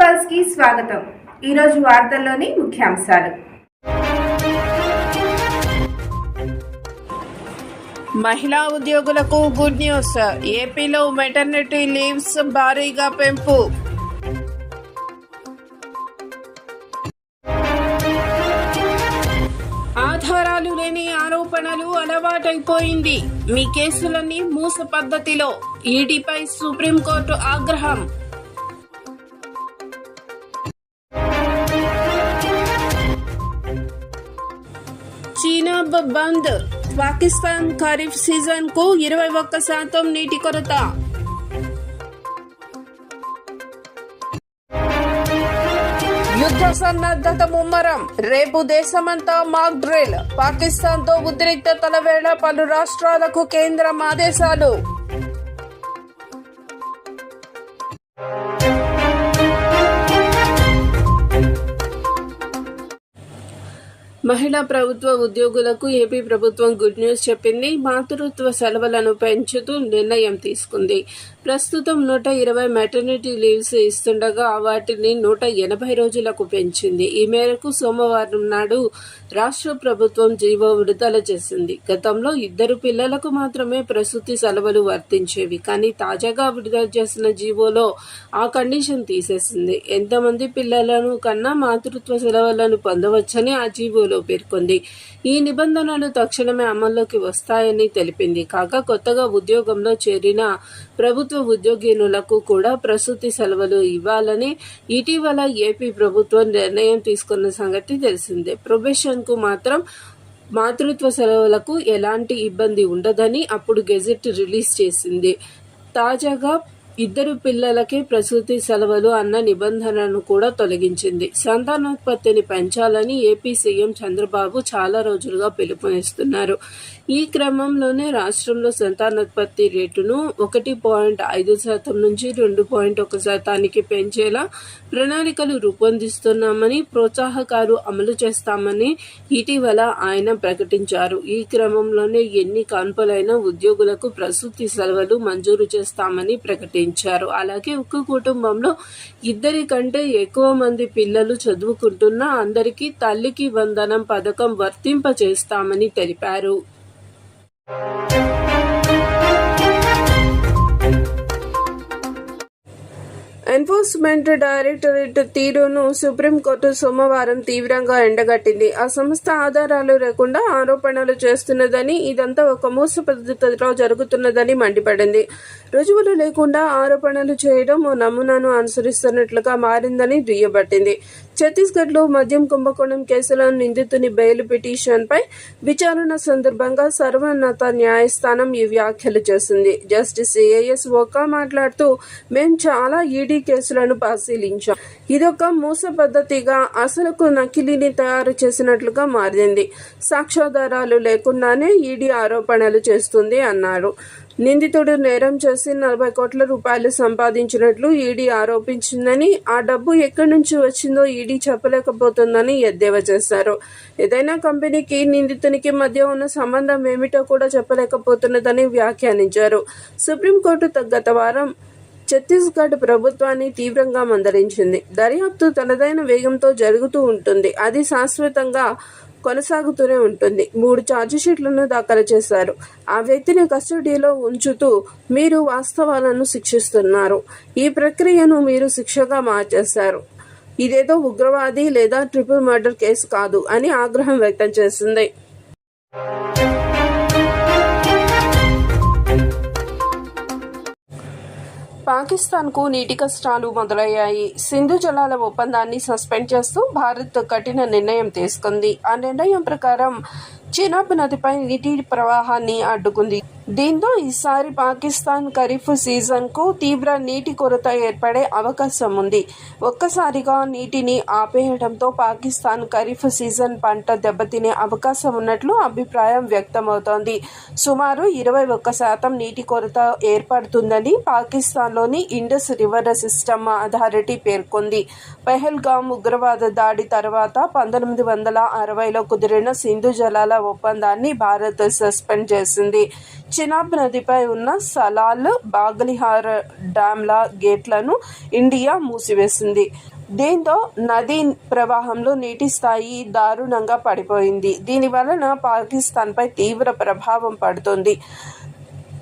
పల్స్కి స్వాగతం. ఈరోజు వార్తల్లోని ముఖ్యాంశాలు. మహిళా ఉద్యోగులకు గుడ్ న్యూస్. ఏపీలో మెటర్నిటీ లీవ్స్ భారీగా పెంపు. ఆధారాలు లేని ఆరోపణలు అలవాటైపోయింది. మీ కేసులన్నీ మూస పద్ధతిలో. ఈడీపై సుప్రీంకోర్టు ఆగ్రహం. బంద్. పాకిస్తాన్ ఖరీఫ్ సీజన్కు ఇరవై ఒక్క శాతం నీటి కొరత. యుద్ధ సన్నద్ధత ముమ్మరం. రేపు దేశమంతా మాక్ డ్రిల్. పాకిస్తాన్తో ఉద్రిక్తతల వేళ పలు రాష్ట్రాలకు కేంద్రం ఆదేశాలు. మహిళా ప్రభుత్వ ఉద్యోగులకు ఏపీ ప్రభుత్వం గుడ్ న్యూస్ చెప్పింది. మాతృత్వ సెలవులను పెంచుతూ నిర్ణయం తీసుకుంది. ప్రస్తుతం నూట ఇరవై మెటర్నిటీ లీవ్స్ ఇస్తుండగా వాటిని నూట ఎనభై రోజులకు పెంచింది. ఈ మేరకు సోమవారం నాడు రాష్ట్ర ప్రభుత్వం జీవో విడుదల చేసింది. గతంలో ఇద్దరు పిల్లలకు మాత్రమే ప్రసూతి సెలవులు వర్తించేవి కానీ తాజాగా విడుదల చేసిన జీవోలో ఆ కండిషన్ తీసేసింది. ఎంతమంది పిల్లలను కన్నా మాతృత్వ సెలవులను పొందవచ్చని ఆ జీవో జీవోలో పేర్కొంది. ఈ నిబంధనలు తక్షణమే అమల్లోకి వస్తాయని తెలిపింది. కాగా కొత్తగా ఉద్యోగంలో చేరిన ప్రభుత్వ ఉద్యోగినులకు కూడా ప్రసూతి సెలవులు ఇవ్వాలని ఇటీవల ఏపీ ప్రభుత్వం నిర్ణయం తీసుకున్న సంగతి తెలిసిందే. ప్రొబేషన్కు మాత్రం మాతృత్వ సెలవులకు ఎలాంటి ఇబ్బంది ఉండదని అప్పుడు గెజెట్ రిలీజ్ చేసింది. తాజాగా ఇద్దరు పిల్లలకి ప్రసూతి సెలవులు అన్న నిబంధనను కూడా తొలగించింది. సంతానోత్పత్తిని పెంచాలని ఏపీ సీఎం చంద్రబాబు చాలా రోజులుగా పిలుపునిస్తున్నారు. ఈ క్రమంలోనే రాష్ట్రంలో సంతానోత్పత్తి రేటును ఒకటి పాయింట్ ఐదు శాతం నుంచి రెండు పాయింట్ ఒక శాతానికి పెంచేలా ప్రణాళికలు రూపొందిస్తున్నామని ప్రోత్సాహకాలు అమలు చేస్తామని ఇటీవల ఆయన ప్రకటించారు. ఈ క్రమంలోనే ఎన్ని కాన్పులైన ఉద్యోగులకు ప్రసూతి సెలవులు మంజూరు చేస్తామని ప్రకటించారు. అలాగే ఒక్క కుటుంబంలో ఇద్దరి కంటే ఎక్కువ మంది పిల్లలు చదువుకుంటున్న అందరికీ తల్లికి వందనం పథకం వర్తింప చేస్తామని తెలిపారు. thank you. ఎన్ఫోర్స్మెంట్ డైరెక్టరేట్ తీరును సుప్రీంకోర్టు సోమవారం తీవ్రంగా ఎండగట్టింది. ఆ సంస్థ ఆధారాలు లేకుండా ఆరోపణలు చేస్తున్నదని ఇదంతా ఒక మూస పద్ధతిలో జరుగుతున్నదని మండిపడింది. రుజువులు లేకుండా ఆరోపణలు చేయడం ఓ నమూనాను అనుసరిస్తున్నట్లుగా మారిందని దుయ్యబట్టింది. ఛత్తీస్గఢ్లో మద్యం కుంభకోణం కేసులో నిందితుని బెయిల్ పిటిషన్పై విచారణ సందర్భంగా సర్వోన్నత న్యాయస్థానం ఈ వ్యాఖ్యలు చేసింది. జస్టిస్ ఏఎస్ ఓకా మాట్లాడుతూ మేం చాలా ఈడీ కేసులను పరిశీలించాం. ఇదొక మూస పద్ధతిగా అసలుకు నకిలీని తయారు చేసినట్లుగా మారింది. సాక్ష్యాధారాలు లేకుండానే ఈడీ ఆరోపణలు చేస్తుంది అన్నారు. నిందితుడు నేరం చేసి నలభై కోట్ల రూపాయలు సంపాదించినట్లు ఈడీ ఆరోపించిందని ఆ డబ్బు ఎక్కడి నుంచి వచ్చిందో ఈడీ చెప్పలేకపోతుందని ఎద్దేవా చేశారు. ఏదైనా కంపెనీకి నిందితునికి మధ్య ఉన్న సంబంధం ఏమిటో కూడా చెప్పలేకపోతున్నదని వ్యాఖ్యానించారు. సుప్రీంకోర్టు గత వారం ఛత్తీస్గఢ్ ప్రభుత్వాన్ని తీవ్రంగా మందలించింది. దర్యాప్తు తనదైన వేగంతో జరుగుతూ ఉంటుంది. అది శాశ్వతంగా కొనసాగుతూనే ఉంటుంది. మూడు ఛార్జిషీట్లను దాఖలు చేశారు. ఆ వ్యక్తిని కస్టడీలో ఉంచుతూ మీరు వాస్తవాలను శిక్షిస్తున్నారు. ఈ ప్రక్రియను మీరు శిక్షగా మార్చేశారు. ఇదేదో ఉగ్రవాది లేదా ట్రిపుల్ మర్డర్ కేసు కాదు అని ఆగ్రహం వ్యక్తం చేసింది. పాకిస్తాన్కు నీటి కష్టాలు మొదలయ్యాయి. సింధు జలాల ఒప్పందాన్ని సస్పెండ్ చేస్తూ భారత్ కఠిన నిర్ణయం తీసుకుంది. ఆ నిర్ణయం ప్రకారం చినాబ్ నదిపై నీటి ప్రవాహాన్ని అడ్డుకుంది. దీంతో ఈసారి పాకిస్తాన్ ఖరీఫ్ సీజన్కు తీవ్ర నీటి కొరత ఏర్పడే అవకాశం ఉంది. ఒక్కసారిగా నీటిని ఆపేయడంతో పాకిస్తాన్ ఖరీఫ్ సీజన్ పంట దెబ్బతినే అవకాశం ఉన్నట్లు అభిప్రాయం వ్యక్తమవుతోంది. సుమారు ఇరవై ఒక్క శాతం నీటి కొరత ఏర్పడుతుందని పాకిస్తాన్లోని ఇండస్ రివర్ సిస్టమ్ అథారిటీ పేర్కొంది. పెహల్గామ్ ఉగ్రవాద దాడి తర్వాత పంతొమ్మిది వందల అరవైలో కుదిరిన సింధు జలాల ఒప్పందాన్ని భారత్ సస్పెండ్ చేసింది. చినాబ్ నదిపై ఉన్న సలాల్ బాగ్లిహార్ డ్యాంల గేట్లను ఇండియా మూసివేసింది. దీంతో నదీ ప్రవాహంలో నీటి స్థాయి దారుణంగా పడిపోయింది. దీని వలన పాకిస్తాన్పై తీవ్ర ప్రభావం పడుతుంది.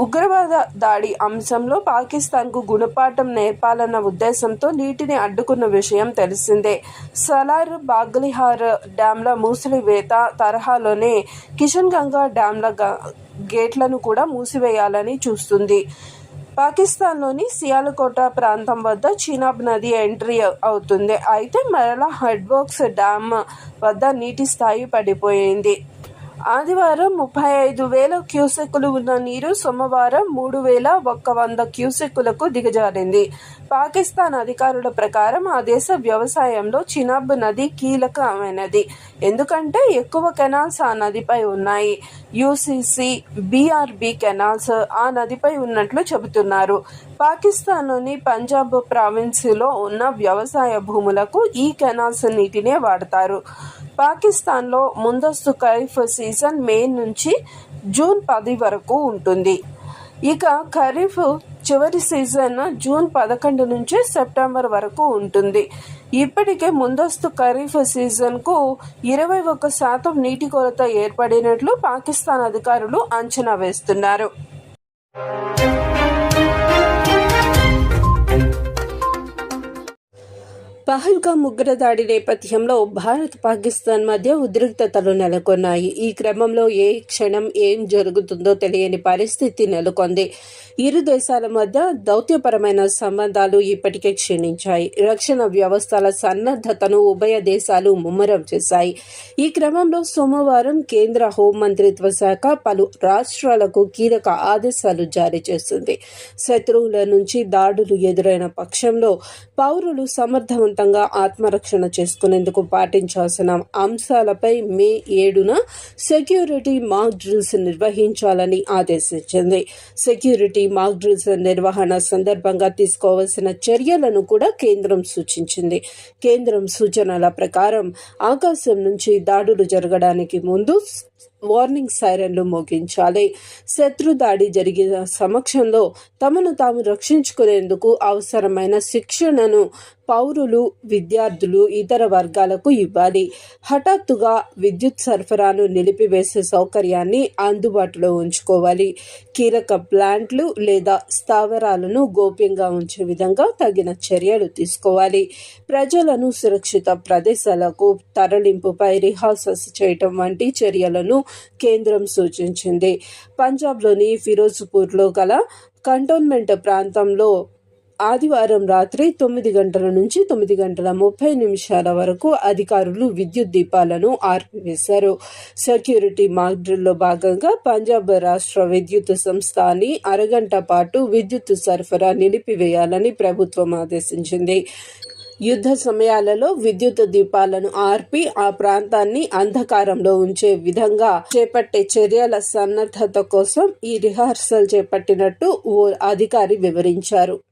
ఉగ్రవాద దాడి అంశంలో పాకిస్తాన్కు గుణపాఠం నేర్పాలన్న ఉద్దేశంతో నీటిని అడ్డుకున్న విషయం తెలిసిందే. సలార్ బాగ్లిహార్ డ్యాంల మూసివేత తరహాలోనే కిషన్ గంగా డ్యాంల గ- గేట్లను కూడా మూసివేయాలని చూస్తుంది. పాకిస్తాన్లోని సియాలకోట ప్రాంతం వద్ద చీనాబ్ నది ఎంట్రీ అవుతుంది. అయితే మరలా హెడ్వర్క్స్ డ్యామ్ వద్ద నీటి స్థాయి పడిపోయింది. ఆదివారం ముప్పై ఐదు వేల క్యూసెక్కులు ఉన్న నీరు సోమవారం మూడు వేల ఒక్క వంద క్యూసెక్కులకు దిగజారింది. పాకిస్తాన్ అధికారుల ప్రకారం ఆ దేశ వ్యవసాయంలో చినాబ్ నది కీలకమైనది. ఎందుకంటే ఎక్కువ కెనాల్స్ ఆ నదిపై ఉన్నాయి. యూసీసీ బీఆర్బీ కెనాల్స్ ఆ నదిపై ఉన్నట్లు చెబుతున్నారు. పాకిస్తాన్లోని పంజాబ్ ప్రావిన్స్లో ఉన్న వ్యవసాయ భూములకు ఈ కెనాల్స్ నీటినే వాడతారు. పాకిస్తాన్లో ముందస్తు ఖరీఫ్ సీజన్ మే నుంచి జూన్ పది వరకు ఉంటుంది. ఇక ఖరీఫ్ చివరి సీజన్ జూన్ పదకొండు నుంచి సెప్టెంబర్ వరకు ఉంటుంది. ఇప్పటికే ముందస్తు ఖరీఫ్ సీజన్కు ఇరవై ఒక్క శాతం నీటి కొరత ఏర్పడినట్లు పాకిస్తాన్ అధికారులు అంచనా వేస్తున్నారు. పహల్గా ఉగ్రదాడి నేపథ్యంలో భారత్ పాకిస్తాన్ మధ్య ఉద్రిక్తతలు నెలకొన్నాయి. ఈ క్రమంలో ఏ క్షణం ఏం జరుగుతుందో తెలియని పరిస్థితి నెలకొంది. ఇరు దేశాల మధ్య దౌత్యపరమైన సంబంధాలు ఇప్పటికే క్షీణించాయి. రక్షణ వ్యవస్థల సన్నద్ధతను ఉభయ దేశాలు ముమ్మరం చేశాయి. ఈ క్రమంలో సోమవారం కేంద్ర హోం మంత్రిత్వ శాఖ పలు రాష్ట్రాలకు కీలక ఆదేశాలు జారీ చేసింది. శత్రువుల నుంచి దాడులు ఎదురైన పక్షంలో పౌరులు సమర్థవంతంగా ఆత్మరక్షణ చేసుకునేందుకు పాటించాల్సిన అంశాలపై మే ఏడున సెక్యూరిటీ మాక్ డ్రిల్స్ నిర్వహించాలని ఆదేశించింది. సెక్యూరిటీ మాక్ డ్రిల్స్ నిర్వహణ సందర్భంగా తీసుకోవాల్సిన చర్యలను కూడా కేంద్రం సూచించింది. కేంద్రం సూచనల ప్రకారం ఆకాశం నుంచి దాడులు జరగడానికి ముందు వార్నింగ్ సైరన్లు మోగించాలి. శత్రు దాడి జరిగిన సమక్షంలో తమను తాము రక్షించుకునేందుకు అవసరమైన శిక్షణను పౌరులు విద్యార్థులు ఇతర వర్గాలకు ఇవ్వాలి. హఠాత్తుగా విద్యుత్ సరఫరాను నిలిపివేసే సౌకర్యాన్ని అందుబాటులో ఉంచుకోవాలి. కీలక ప్లాంట్లు లేదా స్థావరాలను గోప్యంగా ఉంచే విధంగా తగిన చర్యలు తీసుకోవాలి. ప్రజలను సురక్షిత ప్రదేశాలకు తరలింపుపై రిహార్సల్స్ చేయటం వంటి చర్యలను కేంద్రం సూచించింది. పంజాబ్లోని ఫిరోజ్పూర్లో గల కంటోన్మెంట్ ప్రాంతంలో ఆదివారం రాత్రి తొమ్మిది గంటల నుంచి తొమ్మిది గంటల ముప్పై నిమిషాల వరకు అధికారులు విద్యుత్ దీపాలను ఆర్పివేశారు. సెక్యూరిటీ మాక్ భాగంగా పంజాబ్ రాష్ట్ర విద్యుత్ సంస్థ అని అరగంట పాటు విద్యుత్ సరఫరా నిలిపివేయాలని ప్రభుత్వం ఆదేశించింది. యుద్ధ సమయాలలో విద్యుత్ దీపాలను ఆర్పి ఆ ప్రాంతాన్ని అంధకారంలో ఉంచే విధంగా చేపట్టే చర్యల సన్నద్ధత కోసం ఈ రిహార్సల్ చేపట్టినట్టు ఓ అధికారి వివరించారు.